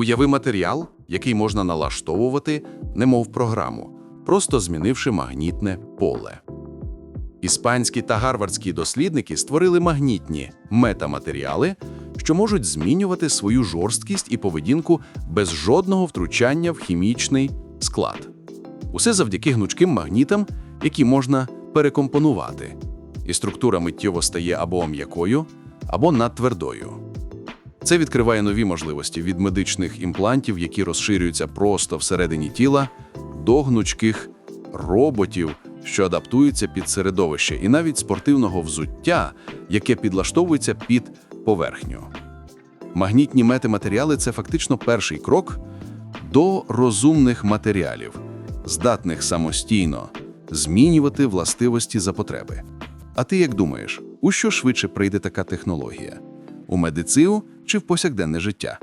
Уяви матеріал, який можна налаштовувати, немов програму, просто змінивши магнітне поле. Іспанські та гарвардські дослідники створили магнітні метаматеріали, що можуть змінювати свою жорсткість і поведінку без жодного втручання в хімічний склад. Усе завдяки гнучким магнітам, які можна перекомпонувати. І структура миттєво стає або м'якою, або надтвердою. Це відкриває нові можливості від медичних імплантів, які розширюються просто всередині тіла, до гнучких роботів, що адаптуються під середовище, і навіть спортивного взуття, яке підлаштовується під поверхню. Магнітні метаматеріали – це фактично перший крок до розумних матеріалів, здатних самостійно змінювати властивості за потреби. А ти як думаєш, у що швидше прийде така технологія? У медицину в повсякденне життя?